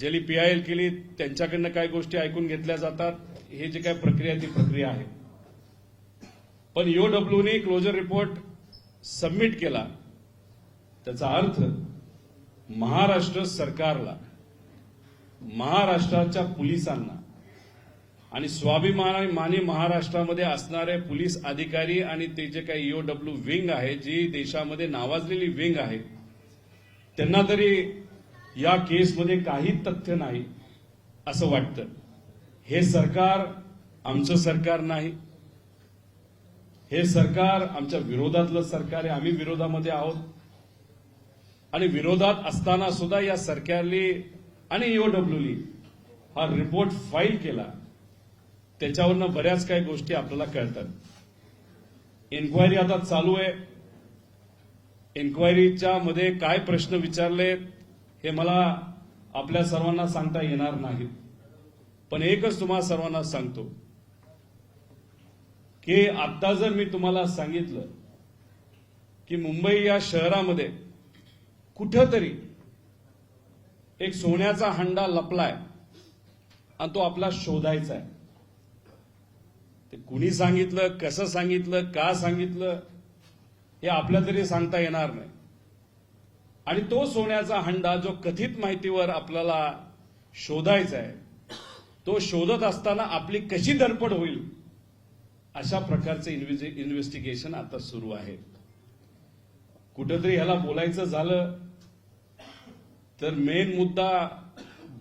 ज्यांनी पीआयएल केली त्यांच्याकडनं काय गोष्टी ऐकून घेतल्या जातात. हे जे काय प्रक्रिया ती प्रक्रिया आहे. पण ईओडब्ल्यूने क्लोजर रिपोर्ट सबमिट केला. त्याचा अर्थ महाराष्ट्र सरकारला महाराष्ट्राच्या पोलिसांना आणि स्वाभिमानी महाराष्ट्रामध्ये असणारे पोलीस अधिकारी आणि ते जे काही ईओडब्ल्यू विंग आहे जी देशामध्ये नावाजलेली विंग आहे त्यांना तरी या केसमध्ये काही तथ्य नाही असं वाटतं. हे सरकार आमचं सरकार नाही. हे सरकार आमच्या विरोधातलं सरकार आहे. आम्ही विरोधामध्ये आहोत. आणि विरोधात असताना सुद्धा या सरकारने आणि ईओडब्ल्यूनी हा रिपोर्ट फाईल केला. त्याच्यावरनं बऱ्याच काही गोष्टी आपल्याला कळतात. इन्क्वायरी आता चालू आहे. इन्क्वायरीच्या मध्ये काय प्रश्न विचारले हे मला आपल्या सर्वांना सांगता येणार नाही. पण एकच तुम्हाला सर्वांना सांगतो. की आता जर मी तुम्हाला सांगितलं की मुंबई या शहरामध्ये कुठंतरी एक सोन्याचा हंडा लपलाय आणि तो आपला शोधायचा आहे. ते कुणी सांगितलं कसं सांगितलं का सांगितलं हे आपल्या तरी सांगता येणार नाही. आणि तो सोन्याचा हंडा जो कथित माहितीवर आपल्याला शोधायचा आहे तो शोधत असताना आपली कशी धडपड होईल अशा प्रकारचे इन्व्हेस्टिगेशन आता सुरू आहे. कुठंतरी ह्याला बोलायचं झालं तर मेन मुद्दा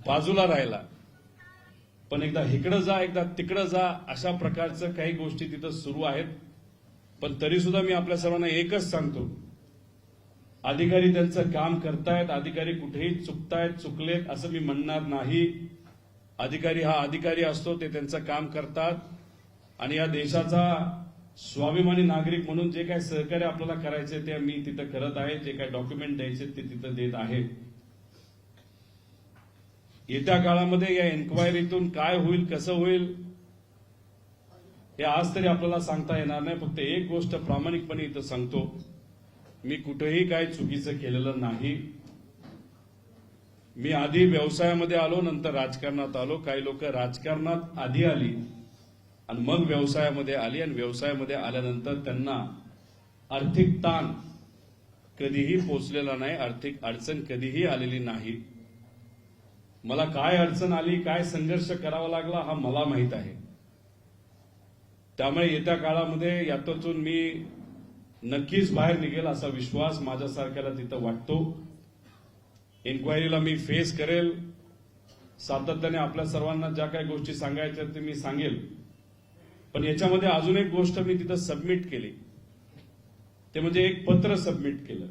बाजूला राहिला. पण एकदा इकडं जा एकदा तिकडं जा अशा प्रकारचं काही गोष्टी तिथं सुरू आहेत. पण तरी सुद्धा मी आपल्या सर्वांना एकच सांगतो अधिकारी त्यांचं काम करतायत अधिकारी कुठेही चुकतायत चुकलेत असं मी म्हणणार नाही. अधिकारी हा अधिकारी असतो ते त्यांचं काम करतात. आणि या देशाचा स्वाभिमानी नागरिक म्हणून जे काही सहकार्य आपल्याला करायचे ते मी तिथं करत आहे जे काही डॉक्युमेंट द्यायचे ते तिथं देत आहे. येत्या काळामध्ये या एन्क्वायरीतून काय होईल कसं होईल हे आज तरी आपल्याला सांगता येणार नाही. फक्त एक गोष्ट प्रामाणिकपणे इथं सांगतो. मी कुठेही काय चुकीचं केलेलं नाही. मी आधी व्यवसायामध्ये आलो नंतर राजकारणात आलो. काही लोक राजकारणात आधी आली आणि मग व्यवसायामध्ये आली आणि व्यवसायामध्ये आल्यानंतर त्यांना आर्थिक ताण कधीही पोचलेला नाही आर्थिक अडचण कधीही आलेली नाही. मला काय अडचण आली काय संघर्ष करावा लागला हा मला माहीत आहे. त्यामुळे येत्या काळामध्ये यातून मी नक्कीच बाहेर निघेल असा विश्वास माझ्यासारख्याला तिथं वाटतो. इन्क्वायरीला मी फेस करेल. सातत्याने आपल्या सर्वांना ज्या काही गोष्टी सांगायच्या ते मी सांगेल. पण याच्यामध्ये अजून एक गोष्ट मी तिथं सबमिट केली. ते म्हणजे एक पत्र सबमिट केलं.